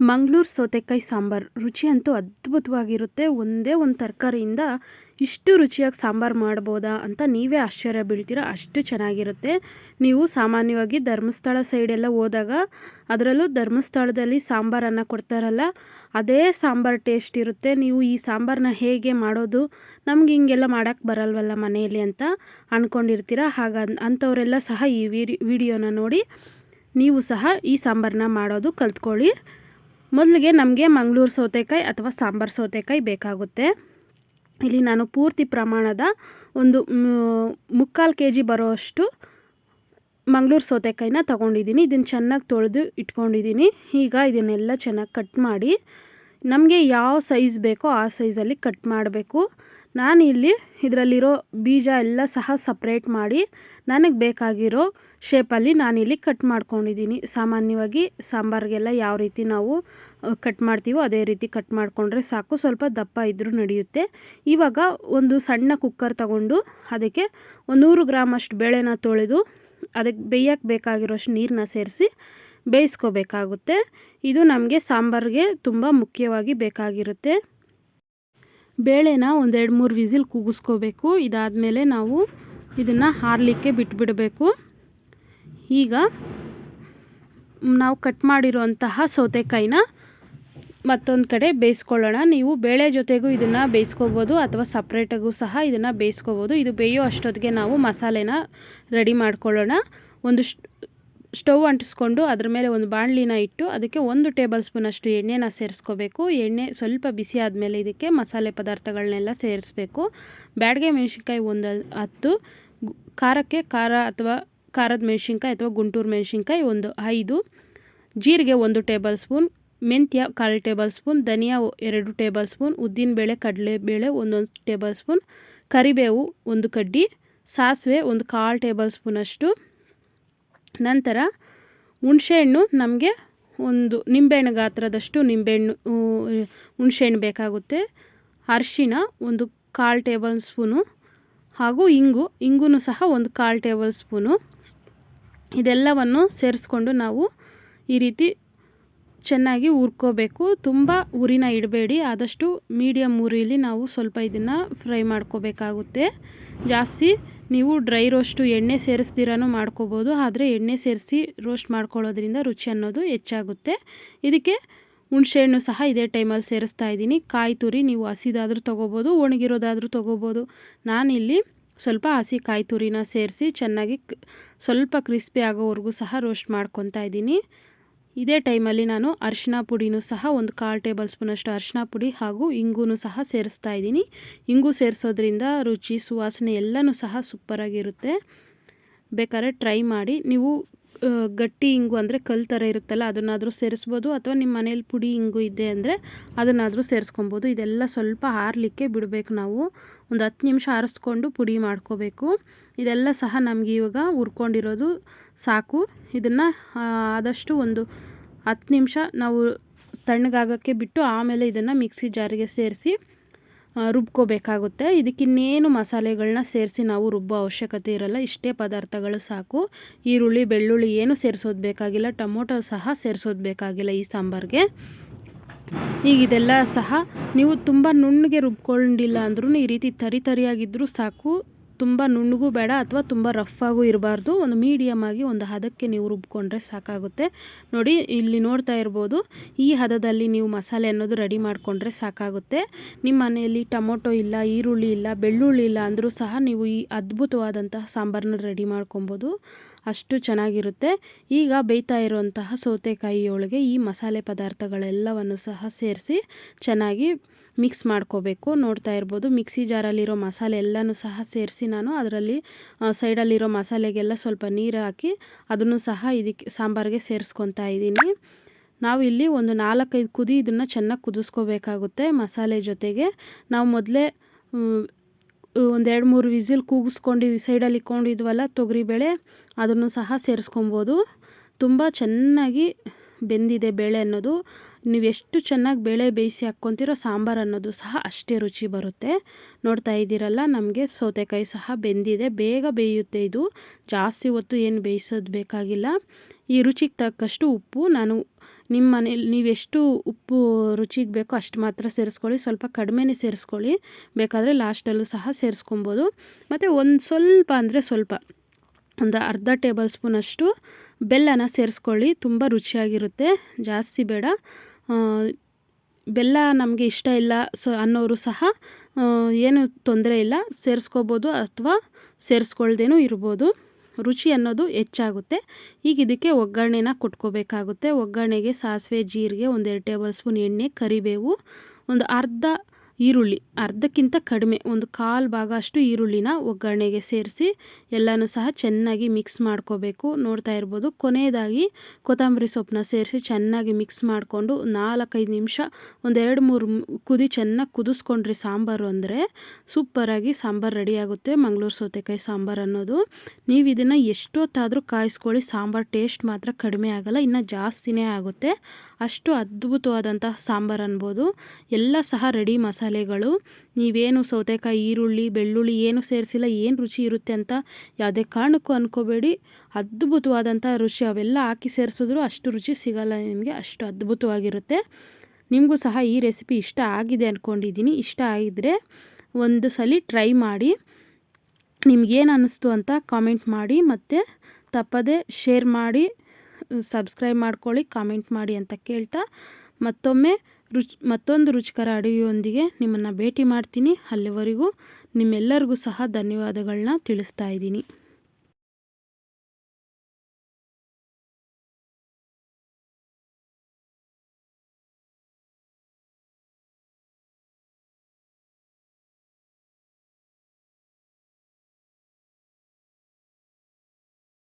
ಮಂಗಳೂರು ಸೌತೆಕಾಯಿ ಸಾಂಬಾರು ರುಚಿ ಅಂತೂ ಅದ್ಭುತವಾಗಿರುತ್ತೆ. ಒಂದೇ ಒಂದು ತರಕಾರಿಯಿಂದ ಇಷ್ಟು ರುಚಿಯಾಗಿ ಸಾಂಬಾರು ಮಾಡ್ಬೋದಾ ಅಂತ ನೀವೇ ಆಶ್ಚರ್ಯ ಬೀಳ್ತೀರ. ಅಷ್ಟು ಚೆನ್ನಾಗಿರುತ್ತೆ. ನೀವು ಸಾಮಾನ್ಯವಾಗಿ ಧರ್ಮಸ್ಥಳ ಸೈಡೆಲ್ಲ ಹೋದಾಗ ಅದರಲ್ಲೂ ಧರ್ಮಸ್ಥಳದಲ್ಲಿ ಸಾಂಬಾರನ್ನು ಕೊಡ್ತಾರಲ್ಲ, ಅದೇ ಸಾಂಬಾರು ಟೇಸ್ಟ್ ಇರುತ್ತೆ. ನೀವು ಈ ಸಾಂಬಾರನ್ನ ಹೇಗೆ ಮಾಡೋದು, ನಮ್ಗೆ ಹಿಂಗೆಲ್ಲ ಮಾಡೋಕ್ಕೆ ಬರಲ್ವಲ್ಲ ಮನೆಯಲ್ಲಿ ಅಂತ ಅಂದ್ಕೊಂಡಿರ್ತೀರ ಹಾಗ ಅಂಥವರೆಲ್ಲ ಸಹ ಈ ವಿಡಿಯೋನ ನೋಡಿ, ನೀವು ಸಹ ಈ ಸಾಂಬಾರನ್ನ ಮಾಡೋದು ಕಲ್ತ್ಕೊಳ್ಳಿ. ಮೊದಲಿಗೆ ನಮಗೆ ಮಂಗಳೂರು ಸೌತೆಕಾಯಿ ಅಥವಾ ಸಾಂಬಾರು ಸೌತೆಕಾಯಿ ಬೇಕಾಗುತ್ತೆ. ಇಲ್ಲಿ ನಾನು ಪೂರ್ತಿ ಪ್ರಮಾಣದ ಒಂದು ಮುಕ್ಕಾಲು ಕೆ ಜಿ ಬರೋಷ್ಟು ಮಂಗಳೂರು ಸೌತೆಕಾಯಿನ ತೊಗೊಂಡಿದ್ದೀನಿ. ಇದನ್ನು ಚೆನ್ನಾಗಿ ತೊಳೆದು ಇಟ್ಕೊಂಡಿದ್ದೀನಿ. ಈಗ ಇದನ್ನೆಲ್ಲ ಚೆನ್ನಾಗಿ ಕಟ್ ಮಾಡಿ, ನಮಗೆ ಯಾವ ಸೈಜ್ ಬೇಕೋ ಆ ಸೈಜಲ್ಲಿ ಕಟ್ ಮಾಡಬೇಕು. ನಾನು ಇಲ್ಲಿ ಇದರಲ್ಲಿರೋ ಬೀಜ ಎಲ್ಲ ಸಹ ಸಪ್ರೇಟ್ ಮಾಡಿ ನನಗೆ ಬೇಕಾಗಿರೋ ಶೇಪಲ್ಲಿ ನಾನಿಲ್ಲಿ ಕಟ್ ಮಾಡ್ಕೊಂಡಿದ್ದೀನಿ. ಸಾಮಾನ್ಯವಾಗಿ ಸಾಂಬಾರಿಗೆಲ್ಲ ಯಾವ ರೀತಿ ನಾವು ಕಟ್ ಮಾಡ್ತೀವೋ ಅದೇ ರೀತಿ ಕಟ್ ಮಾಡಿಕೊಂಡ್ರೆ ಸಾಕು. ಸ್ವಲ್ಪ ದಪ್ಪ ಇದ್ದರೂ ನಡೆಯುತ್ತೆ. ಇವಾಗ ಒಂದು ಸಣ್ಣ ಕುಕ್ಕರ್ ತಗೊಂಡು ಅದಕ್ಕೆ ಒಂದು ನೂರು ಗ್ರಾಮ್ ಅಷ್ಟು ಬೇಳೆನ ತೊಳೆದು ಅದಕ್ಕೆ ಬೇಯಕ್ಕೆ ಬೇಕಾಗಿರೋಷ್ಟು ನೀರನ್ನ ಸೇರಿಸಿ ಬೇಯಿಸ್ಕೋಬೇಕಾಗುತ್ತೆ. ಇದು ನಮಗೆ ಸಾಂಬಾರಿಗೆ ತುಂಬ ಮುಖ್ಯವಾಗಿ ಬೇಕಾಗಿರುತ್ತೆ. ಬೇಳೆನ ಒಂದೆರಡು ಮೂರು ವಿಸಿಲ್ ಕೂಗಿಸ್ಕೋಬೇಕು. ಇದಾದಮೇಲೆ ನಾವು ಇದನ್ನು ಹಾರಲಿಕ್ಕೆ ಬಿಟ್ಬಿಡಬೇಕು. ಈಗ ನಾವು ಕಟ್ ಮಾಡಿರುವಂತಹ ಸೌತೆಕಾಯಿನ ಮತ್ತೊಂದು ಕಡೆ ಬೇಯಿಸ್ಕೊಳ್ಳೋಣ. ನೀವು ಬೇಳೆ ಜೊತೆಗೂ ಇದನ್ನು ಬೇಯಿಸ್ಕೋಬೋದು ಅಥವಾ ಸಪ್ರೇಟಾಗೂ ಸಹ ಇದನ್ನು ಬೇಯಿಸ್ಕೋಬೋದು. ಇದು ಬೇಯೋ ಅಷ್ಟೊತ್ತಿಗೆ ನಾವು ಮಸಾಲೆನ ರೆಡಿ ಮಾಡ್ಕೊಳ್ಳೋಣ. ಒಂದು ಸ್ಟವ್ ಅಂಟಿಸ್ಕೊಂಡು ಅದ್ರ ಮೇಲೆ ಒಂದು ಬಾಣಲಿನ ಇಟ್ಟು ಅದಕ್ಕೆ ಒಂದು ಟೇಬಲ್ ಸ್ಪೂನಷ್ಟು ಎಣ್ಣೆನ ಸೇರಿಸ್ಕೋಬೇಕು. ಎಣ್ಣೆ ಸ್ವಲ್ಪ ಬಿಸಿ ಆದಮೇಲೆ ಇದಕ್ಕೆ ಮಸಾಲೆ ಪದಾರ್ಥಗಳನ್ನೆಲ್ಲ ಸೇರಿಸ್ಬೇಕು. ಬ್ಯಾಡಗೆ ಮೆಣಸಿನ್ಕಾಯಿ ಒಂದು ಹತ್ತು ಖಾರಕ್ಕೆ ಖಾರ ಅಥವಾ ಖಾರದ ಮೆಣಸಿನ್ಕಾಯಿ ಅಥವಾ ಗುಂಟೂರು ಮೆಣಸಿನ್ಕಾಯಿ ಒಂದು ಐದು, ಜೀರಿಗೆ ಒಂದು ಟೇಬಲ್ ಸ್ಪೂನ್, ಮೆಂತ್ಯ ಕಾಲು ಟೇಬಲ್ ಸ್ಪೂನ್, ಧನಿಯಾ ಎರಡು ಟೇಬಲ್ ಸ್ಪೂನ್, ಉದ್ದಿನಬೇಳೆ, ಕಡಲೆಬೇಳೆ ಒಂದೊಂದು ಟೇಬಲ್ ಸ್ಪೂನ್, ಕರಿಬೇವು ಒಂದು ಕಡ್ಡಿ, ಸಾಸಿವೆ ಒಂದು ಕಾಲು ಟೇಬಲ್ ಸ್ಪೂನಷ್ಟು ನಂತರ ಹುಣಸೆಹಣ್ಣು ನಮಗೆ ಒಂದು ನಿಂಬೆಹಣ್ಣು ಗಾತ್ರದಷ್ಟು ನಿಂಬೆಹಣ್ಣು ಹುಣಸೆಹಣ್ಣು ಬೇಕಾಗುತ್ತೆ. ಅರಿಶಿನ ಒಂದು ಕಾಲು ಟೇಬಲ್ ಸ್ಪೂನು ಹಾಗೂ ಇಂಗು ಇಂಗು ಸಹ ಒಂದು ಕಾಲು ಟೇಬಲ್ ಸ್ಪೂನು. ಇದೆಲ್ಲವನ್ನು ಸೇರಿಸ್ಕೊಂಡು ನಾವು ಈ ರೀತಿ ಚೆನ್ನಾಗಿ ಹುರ್ಕೋಬೇಕು. ತುಂಬ ಉರಿನ ಇಡಬೇಡಿ, ಆದಷ್ಟು ಮೀಡಿಯಮ್ ಉರಿಲಿ ನಾವು ಸ್ವಲ್ಪ ಇದನ್ನು ಫ್ರೈ ಮಾಡ್ಕೋಬೇಕಾಗುತ್ತೆ. ಜಾಸ್ತಿ ನೀವು ಡ್ರೈ ರೋಸ್ಟು ಎಣ್ಣೆ ಸೇರಿಸ್ದಿರನೂ ಮಾಡ್ಕೋಬೋದು, ಆದರೆ ಎಣ್ಣೆ ಸೇರಿಸಿ ರೋಸ್ಟ್ ಮಾಡ್ಕೊಳ್ಳೋದ್ರಿಂದ ರುಚಿ ಅನ್ನೋದು ಹೆಚ್ಚಾಗುತ್ತೆ. ಇದಕ್ಕೆ ಹುಣಸೆಹಣ್ಣು ಸಹ ಇದೇ ಟೈಮಲ್ಲಿ ಸೇರಿಸ್ತಾ ಇದ್ದೀನಿ. ಕಾಯಿ ತುರಿ ನೀವು ಹಸಿದಾದರೂ ತೊಗೋಬೋದು, ಒಣಗಿರೋದಾದರೂ ತೊಗೋಬೋದು. ನಾನಿಲ್ಲಿ ಸ್ವಲ್ಪ ಹಸಿ ಕಾಯಿ ತುರಿನ ಸೇರಿಸಿ ಚೆನ್ನಾಗಿ ಸ್ವಲ್ಪ ಕ್ರಿಸ್ಪಿ ಆಗೋವರೆಗೂ ಸಹ ರೋಸ್ಟ್ ಮಾಡ್ಕೊತಾ ಇದ್ದೀನಿ. ಇದೇ ಟೈಮಲ್ಲಿ ನಾನು ಅರಿಶಿನ ಪುಡಿನೂ ಸಹ ಒಂದು ಕಾಲು ಟೇಬಲ್ ಸ್ಪೂನಷ್ಟು ಅರಿಶಿನ ಪುಡಿ ಹಾಗೂ ಇಂಗು ಸಹ ಸೇರಿಸ್ತಾ ಇದ್ದೀನಿ. ಇಂಗು ಸೇರಿಸೋದ್ರಿಂದ ರುಚಿ, ಸುವಾಸನೆ ಎಲ್ಲನೂ ಸಹ ಸೂಪರಾಗಿರುತ್ತೆ. ಬೇಕಾದ್ರೆ ಟ್ರೈ ಮಾಡಿ. ನೀವು ಗಟ್ಟಿ ಇಂಗು ಅಂದರೆ ಕಲ್ಲು ಥರ ಇರುತ್ತಲ್ಲ, ಅದನ್ನಾದರೂ ಸೇರಿಸ್ಬೋದು, ಅಥವಾ ನಿಮ್ಮ ಮನೇಲಿ ಪುಡಿ ಇಂಗು ಇದೆ ಅಂದರೆ ಅದನ್ನಾದರೂ ಸೇರಿಸ್ಕೊಬೋದು. ಇದೆಲ್ಲ ಸ್ವಲ್ಪ ಆರಲಿಕ್ಕೆ ಬಿಡಬೇಕು ನಾವು. ಒಂದು ಹತ್ತು ನಿಮಿಷ ಆರಿಸ್ಕೊಂಡು ಪುಡಿ ಮಾಡ್ಕೋಬೇಕು. ಇದೆಲ್ಲ ಸಹ ನಮಗೆ ಇವಾಗ ಹುರ್ಕೊಂಡಿರೋದು ಸಾಕು. ಇದನ್ನು ಆದಷ್ಟು ಒಂದು ಹತ್ತು ನಿಮಿಷ ನಾವು ತಣ್ಣಗಾಗೋಕ್ಕೆ ಬಿಟ್ಟು ಆಮೇಲೆ ಇದನ್ನು ಮಿಕ್ಸಿ ಜಾರಿಗೆ ಸೇರಿಸಿ ರುಬ್ಕೋಬೇಕಾಗುತ್ತೆ. ಇದಕ್ಕಿನ್ನೇನು ಮಸಾಲೆಗಳನ್ನ ಸೇರಿಸಿ ನಾವು ರುಬ್ಬೋ ಅವಶ್ಯಕತೆ ಇರಲ್ಲ. ಇಷ್ಟೇ ಪದಾರ್ಥಗಳು ಸಾಕು. ಈರುಳ್ಳಿ, ಬೆಳ್ಳುಳ್ಳಿ ಏನು ಸೇರಿಸೋದು ಬೇಕಾಗಿಲ್ಲ. ಟೊಮೊಟೊ ಸಹ ಸೇರಿಸೋದು ಬೇಕಾಗಿಲ್ಲ ಈ ಸಾಂಬಾರಿಗೆ. ಈಗ ಇದೆಲ್ಲ ಸಹ ನೀವು ತುಂಬ ನುಣ್ಣಗೆ ರುಬ್ಕೊಂಡಿಲ್ಲ ಅಂದ್ರೂ ಈ ರೀತಿ ತರಿ ತರಿಯಾಗಿದ್ದರೂ ಸಾಕು. ತುಂಬ ನುಣ್ಣಗೂ ಬೇಡ ಅಥವಾ ತುಂಬ ಆಗೂ ಇರಬಾರ್ದು. ಒಂದು ಮೀಡಿಯಮ್ ಆಗಿ ಒಂದು ಹದಕ್ಕೆ ನೀವು ರುಬ್ಕೊಂಡ್ರೆ ಸಾಕಾಗುತ್ತೆ. ನೋಡಿ, ಇಲ್ಲಿ ನೋಡ್ತಾ ಇರ್ಬೋದು, ಈ ಹದದಲ್ಲಿ ನೀವು ಮಸಾಲೆ ಅನ್ನೋದು ರೆಡಿ ಮಾಡಿಕೊಂಡ್ರೆ ಸಾಕಾಗುತ್ತೆ. ನಿಮ್ಮ ಮನೆಯಲ್ಲಿ ಟೊಮೊಟೊ ಇಲ್ಲ, ಈರುಳ್ಳಿ ಇಲ್ಲ, ಬೆಳ್ಳುಳ್ಳಿ ಇಲ್ಲ ಅಂದರೂ ಸಹ ನೀವು ಈ ಅದ್ಭುತವಾದಂತಹ ಸಾಂಬಾರನ್ನ ರೆಡಿ ಮಾಡ್ಕೊಬೋದು. ಅಷ್ಟು ಚೆನ್ನಾಗಿರುತ್ತೆ. ಈಗ ಬೇಯ್ತಾ ಇರುವಂತಹ ಸೌತೆಕಾಯಿಯೊಳಗೆ ಈ ಮಸಾಲೆ ಪದಾರ್ಥಗಳೆಲ್ಲವನ್ನು ಸಹ ಸೇರಿಸಿ ಚೆನ್ನಾಗಿ ಮಿಕ್ಸ್ ಮಾಡ್ಕೋಬೇಕು. ನೋಡ್ತಾ ಇರ್ಬೋದು, ಮಿಕ್ಸಿ ಜಾರಲ್ಲಿರೋ ಮಸಾಲೆ ಎಲ್ಲನೂ ಸಹ ಸೇರಿಸಿ ನಾನು ಅದರಲ್ಲಿ ಸೈಡಲ್ಲಿರೋ ಮಸಾಲೆಗೆಲ್ಲ ಸ್ವಲ್ಪ ನೀರು ಹಾಕಿ ಅದನ್ನು ಸಹ ಇದಕ್ಕೆ, ಸಾಂಬಾರಿಗೆ ಸೇರಿಸ್ಕೊತಾ ಇದ್ದೀನಿ. ನಾವು ಇಲ್ಲಿ ಒಂದು ನಾಲ್ಕೈದು ಕುದಿ ಇದನ್ನು ಚೆನ್ನಾಗಿ ಕುದಿಸ್ಕೋಬೇಕಾಗುತ್ತೆ ಮಸಾಲೆ ಜೊತೆಗೆ. ನಾವು ಮೊದಲೇ ಒಂದೆರಡು ಮೂರು ವಿಸಿಲ್ ಕೂಗಿಸ್ಕೊಂಡು ಸೈಡಲ್ಲಿ ಇಕ್ಕೊಂಡಿದ್ವಲ್ಲ ತೊಗರಿಬೇಳೆ ಅದನ್ನು ಸಹ ಸೇರಿಸ್ಕೊಬೋದು. ತುಂಬ ಚೆನ್ನಾಗಿ ಬೆಂದಿದೆ ಬೇಳೆ ಅನ್ನೋದು. ನೀವು ಎಷ್ಟು ಚೆನ್ನಾಗಿ ಬೇಳೆ ಬೇಯಿಸಿ ಹಾಕ್ಕೊತಿರೋ ಸಾಂಬಾರು ಅನ್ನೋದು ಸಹ ಅಷ್ಟೇ ರುಚಿ ಬರುತ್ತೆ. ನೋಡ್ತಾ ಇದ್ದೀರಲ್ಲ, ನಮಗೆ ಸೌತೆಕಾಯಿ ಸಹ ಬೆಂದಿದೆ. ಬೇಗ ಬೇಯುತ್ತೆ ಇದು. ಜಾಸ್ತಿ ಹೊತ್ತು ಏನು ಬೇಯಿಸೋದು ಬೇಕಾಗಿಲ್ಲ. ಈ ರುಚಿಗೆ ತಕ್ಕಷ್ಟು ಉಪ್ಪು. ನಾನು ನಿಮ್ಮ ಮನೇಲಿ ನೀವೆಷ್ಟು ಉಪ್ಪು ರುಚಿಗೆ ಬೇಕೋ ಅಷ್ಟು ಮಾತ್ರ ಸೇರಿಸ್ಕೊಳ್ಳಿ. ಸ್ವಲ್ಪ ಕಡಿಮೆನೇ ಸೇರಿಸ್ಕೊಳ್ಳಿ. ಬೇಕಾದರೆ ಲಾಸ್ಟಲ್ಲೂ ಸಹ ಸೇರಿಸ್ಕೊಬೋದು. ಮತ್ತು ಒಂದು ಸ್ವಲ್ಪ ಅಂದರೆ ಸ್ವಲ್ಪ. ಒಂದು ಅರ್ಧ ಟೇಬಲ್ ಸ್ಪೂನಷ್ಟು ಬೆಲ್ಲನ ಸೇರಿಸ್ಕೊಳ್ಳಿ, ತುಂಬ ರುಚಿಯಾಗಿರುತ್ತೆ, ಜಾಸ್ತಿ ಬೇಡ. ಬೆಲ್ಲ ನಮಗೆ ಇಷ್ಟ ಇಲ್ಲ, ಸೊ ಅನ್ನೋರು ಸಹ ಏನು ತೊಂದರೆ ಇಲ್ಲ, ಸೇರಿಸ್ಕೋಬೋದು ಅಥವಾ ಸೇರಿಸ್ಕೊಳ್ದೇನೂ ಇರ್ಬೋದು. ರುಚಿ ಅನ್ನೋದು ಹೆಚ್ಚಾಗುತ್ತೆ. ಈಗ ಇದಕ್ಕೆ ಒಗ್ಗರಣೆನ ಕೊಟ್ಕೋಬೇಕಾಗುತ್ತೆ. ಒಗ್ಗರಣೆಗೆ ಸಾಸಿವೆ, ಜೀರಿಗೆ, ಒಂದೆರಡು ಟೇಬಲ್ ಸ್ಪೂನ್ ಎಣ್ಣೆ, ಕರಿಬೇವು, ಒಂದು ಅರ್ಧ ಈರುಳ್ಳಿ ಅರ್ಧಕ್ಕಿಂತ ಕಡಿಮೆ, ಒಂದು ಕಾಲು ಭಾಗ ಅಷ್ಟು ಈರುಳ್ಳಿನ ಒಗ್ಗರಣೆಗೆ ಸೇರಿಸಿ ಎಲ್ಲನೂ ಸಹ ಚೆನ್ನಾಗಿ ಮಿಕ್ಸ್ ಮಾಡ್ಕೋಬೇಕು. ನೋಡ್ತಾ ಇರ್ಬೋದು, ಕೊನೆಯದಾಗಿ ಕೊತ್ತಂಬರಿ ಸೊಪ್ಪನ್ನ ಸೇರಿಸಿ ಚೆನ್ನಾಗಿ ಮಿಕ್ಸ್ ಮಾಡಿಕೊಂಡು ನಾಲ್ಕೈದು ನಿಮಿಷ, ಒಂದೆರಡು ಮೂರು ಕುದಿ ಚೆನ್ನಾಗಿ ಕುದಿಸ್ಕೊಂಡ್ರಿ ಸಾಂಬಾರು ಅಂದರೆ ಸೂಪರಾಗಿ ಸಾಂಬಾರು ರೆಡಿಯಾಗುತ್ತೆ ಮಂಗಳೂರು ಸೌತೆಕಾಯಿ ಸಾಂಬಾರು ಅನ್ನೋದು. ನೀವು ಇದನ್ನು ಎಷ್ಟೊತ್ತಾದರೂ ಕಾಯಿಸ್ಕೊಳ್ಳಿ, ಸಾಂಬಾರು ಟೇಸ್ಟ್ ಮಾತ್ರ ಕಡಿಮೆ ಆಗೋಲ್ಲ, ಇನ್ನು ಜಾಸ್ತಿನೇ ಆಗುತ್ತೆ. ಅಷ್ಟು ಅದ್ಭುತವಾದಂತಹ ಸಾಂಬಾರು ಅನ್ಬೋದು. ಎಲ್ಲ ಸಹ ರೆಡಿ ಮಸಾಲೆಗಳು. ನೀವೇನು ಸೌತೆಕಾಯಿ, ಈರುಳ್ಳಿ, ಬೆಳ್ಳುಳ್ಳಿ ಏನು ಸೇರಿಸಿಲ್ಲ, ಏನು ರುಚಿ ಇರುತ್ತೆ ಅಂತ ಯಾವುದೇ ಕಾರಣಕ್ಕೂ ಅಂದ್ಕೋಬೇಡಿ ಅದ್ಭುತವಾದಂಥ ರುಚಿ ಅವೆಲ್ಲ ಹಾಕಿ ಸೇರಿಸಿದ್ರು ಅಷ್ಟು ರುಚಿ ಸಿಗಲ್ಲ, ನಿಮಗೆ ಅಷ್ಟು ಅದ್ಭುತವಾಗಿರುತ್ತೆ. ನಿಮಗೂ ಸಹ ಈ ರೆಸಿಪಿ ಇಷ್ಟ ಆಗಿದೆ ಅಂದ್ಕೊಂಡಿದ್ದೀನಿ ಇಷ್ಟ ಆಗಿದ್ದರೆ ಒಂದು ಸಲ ಟ್ರೈ ಮಾಡಿ. ನಿಮಗೇನು ಅನ್ನಿಸ್ತು ಅಂತ ಕಾಮೆಂಟ್ ಮಾಡಿ ಮತ್ತು ತಪ್ಪದೆ ಶೇರ್ ಮಾಡಿ. ಸಬ್ಸ್ಕ್ರೈಬ್ ಮಾಡ್ಕೊಳ್ಳಿ, ಕಾಮೆಂಟ್ ಮಾಡಿ ಅಂತ ಕೇಳ್ತಾ ಮತ್ತೊಮ್ಮೆ ರುಚಿ, ಮತ್ತೊಂದು ರುಚಿಕರ ಅಡುಗೆಯೊಂದಿಗೆ ನಿಮ್ಮನ್ನು ಭೇಟಿ ಮಾಡ್ತೀನಿ. ಅಲ್ಲಿವರೆಗೂ ನಿಮ್ಮೆಲ್ಲರಿಗೂ ಸಹ ಧನ್ಯವಾದಗಳನ್ನ ತಿಳಿಸ್ತಾ ಇದ್ದೀನಿ.